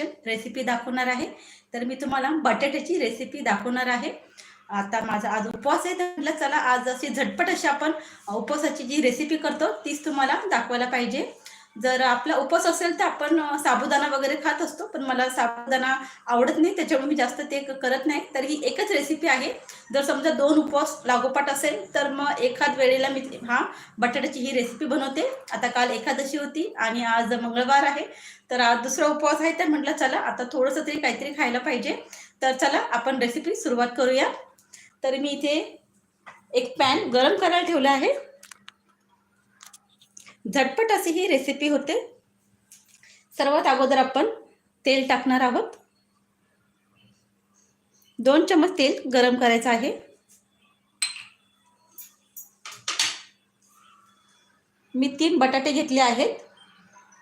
Recipe दाखवणार आहे. तर मी तुम्हाला बटाट्याची रेसिपी दाखवणार आहे. आता माझा आज उपवास आहे तर म्हटलं चला आज अशी झटपट अशी आपण उपवासाची जी रेसिपी करतो तीच तुम्हाला दाखवायला पाहिजे. जर आपला उपवास असेल तर आपण साबुदाणा वगैरे खात असतो पण मला साबुदाणा आवडत नाही त्याच्यामुळे मी जास्त ते करत नाही. तर ही एकच रेसिपी आहे. जर समजा दोन उपवास लागोपाठ असेल तर मग एखाद वेळेला मी हा बटाट्याची ही रेसिपी बनवते. आता काल एकादशी होती आणि आज मंगळवार आहे. तर आज दुसरा उपवास आहे तर म्हटलं चला आता थोडंसं तरी काहीतरी खायला पाहिजे. तर चला आपण रेसिपी सुरुवात करूया. तर मी इथे एक पॅन गरम करायला ठेवला आहे. झटपट अशी ही रेसिपी होते. सर्वात अगोदर आपण तेल टाकणार आहोत. दोन चमच तेल गरम करायचं आहे. मी तीन बटाटे घेतले आहेत.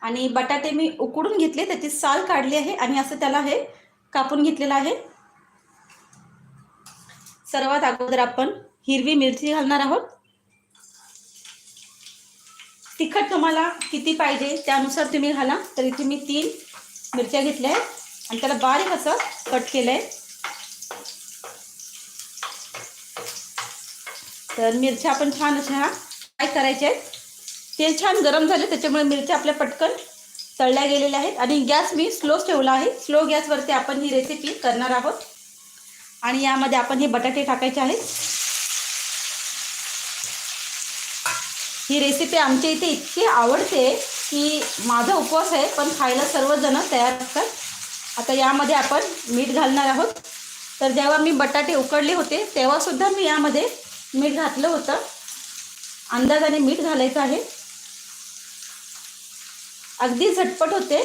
आणि बटाटे मी उकडून घेतले त्याची साल काढली आहे आणि असं त्याला हे कापून घेतलेलं आहे. सर्वात अगोदर आपण हिरवी मिरची घालणार आहोत. तिखट तुम्हाला किती पाहिजे त्यानुसार तुम्ही घाला. तर इथे मी तीन मिरच्या घेतल्या आहेत. आणि त्याला बारीक असं कट केलं आहे तर मिरच्या आपण छान अशा काय करायच्या आहेत. तेल छान गरम झाले त्याच्यामुळे मिरच्या आपल्या पटकन तळल्या गेलेल्या आहेत. आणि गॅस मी स्लोच ठेवला आहे. स्लो गॅसवरती आपण ही रेसिपी करणार आहोत. आणि यामध्ये आपण हे बटाटे टाकायचे आहेत. ही रेसिपी आमच्या इथे इतकी आवडते की माझा उपवास आहे पण खायला सर्वजण तयार असतात. आता यामध्ये आपण मीठ घालणार आहोत. तर जेव्हा मी बटाटे उकडले होते तेव्हासुद्धा मी यामध्ये मीठ घातलं होतं. अंदाजाने मीठ घालायचं आहे. अगदी झटपट होते.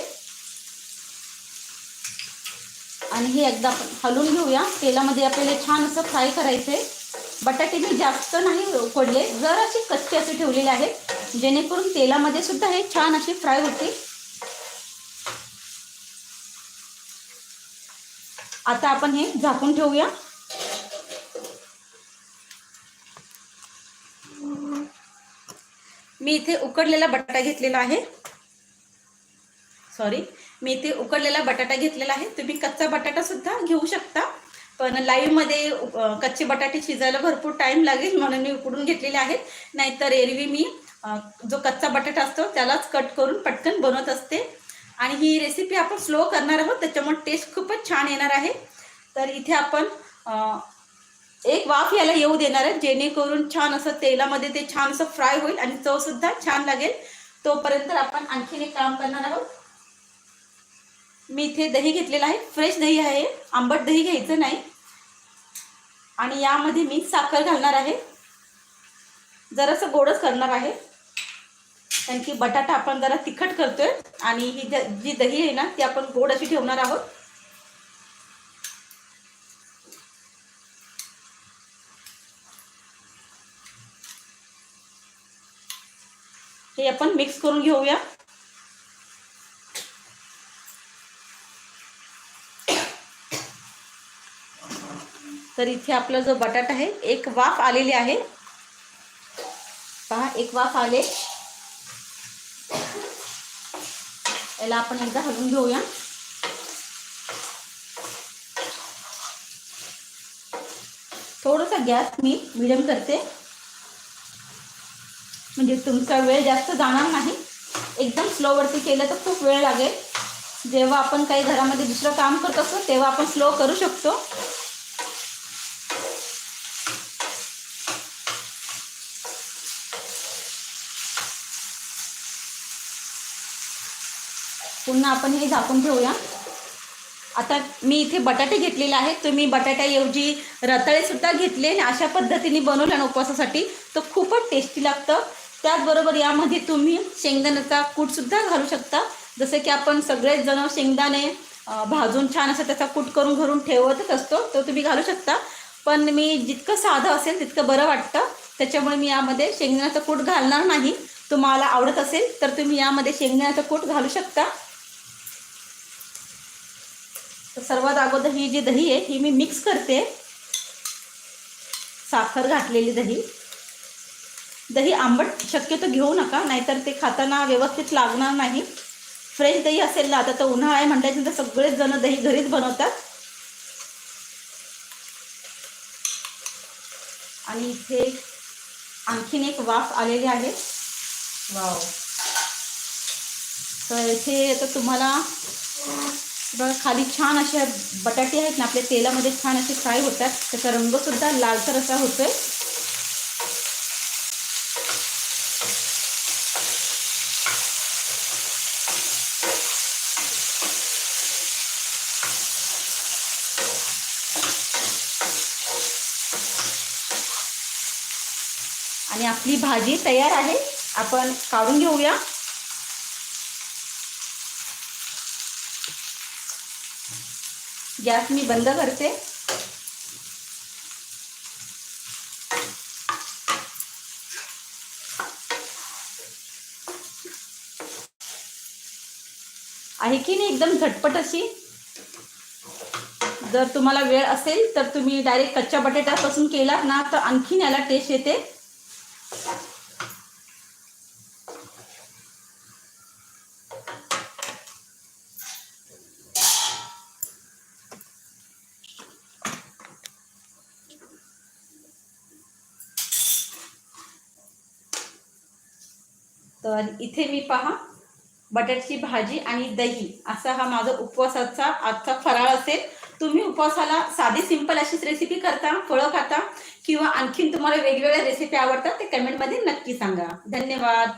आणि हे एकदा आपण हलवून घेऊया. तेलामध्ये आपल्याला छान असं फ्राय करायचं आहे बटाटे मी जास्त नाही उकडले जर असे कच्चे असे ठेवलेले आहेत जेणेकरून तेलामध्ये सुद्धा हे छान असे फ्राय होते आता आपण हे झाकून ठेवूया. मी इथे उकडलेला बटाटा घेतलेला आहे. सॉरी मी इथे उकडलेला बटाटा घेतलेला आहे. तुम्ही कच्चा बटाटा सुद्धा घेऊ शकता. पण लाईव्हमध्ये कच्चे बटाटे शिजायला भरपूर टाईम लागेल म्हणून मी उकडून घेतलेले आहेत. नाहीतर एरवी मी जो कच्चा बटाटा असतो त्यालाच कट करून पटकन बनवत असते. आणि ही रेसिपी आपण स्लो करणार आहोत त्याच्यामुळे टेस्ट खूपच छान येणार आहे. तर इथे आपण एक वाफ याला येऊ देणार आहे जेणेकरून छान असं तेलामध्ये ते छान असं फ्राय होईल आणि चवसुद्धा छान लागेल. तोपर्यंत आपण आणखीन एक काम करणार आहोत. मी इथे दही घेतलेलं आहे. फ्रेश दही आहे. आंबट दही घ्यायचं नाही. आणि यामध्ये मी साखर घालणार आहे. जरासं गोडच करणार आहे. कारण की बटाटा आपण जरा तिखट करतोय आणि ही ज- जी दही आहे ना ती आपण गोड अशी ठेवणार आहोत. हे आपण मिक्स करून घेऊया. तर इथे आपला जो बटाटा आहे एक वाफ आलेली आहे. पहा एक वाफ आले. याला आपण एकदा हलवून घेऊया. थोडासा गॅस मी मिडियम करते. म्हणजे तुमचा वेळ जास्त जाणार नाही. एकदम स्लोवरती केलं तर खूप वेळ लागेल. जेव्हा आपण काही घरामध्ये दुसरं काम करत असतो तेव्हा आपण स्लो करू शकतो. पुन्हा आपण हे झाकून ठेवूया. आता मी इथे बटाटे घेतलेले आहेत. तुम्ही बटाट्याऐवजी रताळेसुद्धा घेतले आणि अशा पद्धतीने बनवल्या ना उपवासासाठी. तर खूपच टेस्टी लागतं. त्याचबरोबर यामध्ये तुम्ही शेंगदाण्याचा कूटसुद्धा घालू शकता. जसं की आपण सगळेच जण शेंगदाणे भाजून छान असं त्याचा कूट करून घरून ठेवतच असतो. तो तुम्ही घालू शकता. पण मी जितकं साधं असेल तितकं बरं वाटतं. त्याच्यामुळे मी यामध्ये शेंगदाण्याचं कूट घालणार नाही. तुम्हाला आवडत असेल तर तुम्ही यामध्ये शेंगदाण्याचं कूट घालू शकता. तर सर्वात अगोदर ही जी दही आहे ही मी मिक्स करते. साखर घातलेली दही. दही आंबट शक्यतो घेऊ नका नाहीतर ते खाताना व्यवस्थित लागणार नाही. फ्रेश दही असेल ना आता तर उन्हाळा आहे म्हटल्यानंतर सगळेच जण दही घरीच बनवतात. आणि इथे आणखीन एक वाफ आलेली आहे. वाव. तर इथे आता तुम्हाला बघा खाली छान अशा बटाटे आहेत ना आपल्या तेलामध्ये छान असे फ्राय होतात. त्याचा रंग सुद्धा लालसर असा होतोय. आणि आपली भाजी तयार आहे. आपण काढून घेऊया. गॅस मी बंद करते. आहे की नाही एकदम झटपट अशी? जर तुम्हाला वेळ असेल तर तुम्ही डायरेक्ट कच्च्या बटाट्यापासून केलात ना तर आणखीन याला टेस्ट येते. तर इथे मी पहा बटाट्याची भाजी आणि दही असा हा माझा उपवासाचा आजचा फराळ असेल. तुम्ही उपवासाला साधी सिंपल अशीच रेसिपी करता फळं खाता किंवा आणखीन तुम्हाला वेगवेगळ्या रेसिपी आवडतात ते कमेंटमध्ये नक्की सांगा. धन्यवाद.